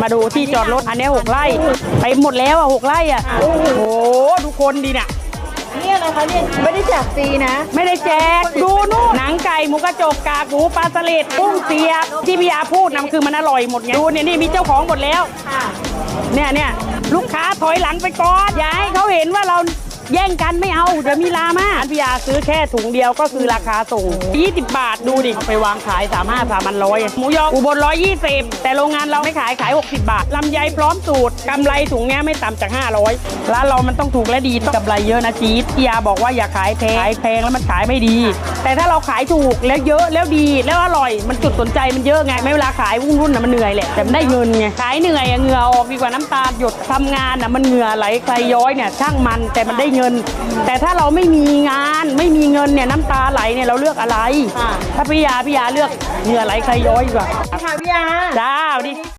มาดูที่จอดรถอันเนี้ยหกไร่ไปหมดแล้วอะหกไร่อะโอ้โหดูคนดีน่ะนี่อะไรคะเนี่ยไม่ได้แจกฟรีนะ ไม่ได้แจกดูนู่นหนังไก่หมูกระจกกากหมูปลาสลิดกุ้งเสียบที่พี่ยาพูดนะคือมันอร่อยหมดไงดูเนี่ยนี่มีเจ้าของหมดแล้วค่ะเนี่ยเนี่ยลูกค้าถอยหลังไปก่อนอย่าให้เขาเห็นว่าเรา แย่งกันไม่เอาเดี๋ยวมีลามาอันพี่ยาซื้อแค่ถุงเดียวก็คือราคาส่ง 20 บาทดูดิเอาไปวางขาย 3 5 3 0 0ร้อยหมูยออุบล120 แต่โรงงานเราไม่ขายขาย 60 บาทลำไยพร้อมสูตรกำไรถุงเนี้ยไม่ต่ำจาก 500ร้านเรามันต้องถูกและดีกำไรเยอะนะจี๊ดพี่ยาบอกว่าอย่าขายแพงขายแพงแล้วมันขายไม่ดี แต่ถ้าเราขายถูกแล้วเยอะแล้วดีแล้วอร่อยมันจุดสนใจมันเยอะไงไม่เวลาขายวุ่นวุ่นนะมันเหนื่อยแหละแต่มันได้เงินไงขายเหนื่อยเหงื่อออกดีกว่าน้ำตาหยดทำงานอะมันเหงื่อไหลใครย้อยเนี่ยช่างมันแต่มันได้เงิน แต่ถ้าเราไม่มีงานไม่มีเงินเนี่ยน้ำตาไหลเนี่ยเราเลือกอะไร ถ้าพี่ยาพี่ยาเลือกเหงื่อไหลใครย้อยดีกว่าค่ะพี่ยา จ้าสวัสดี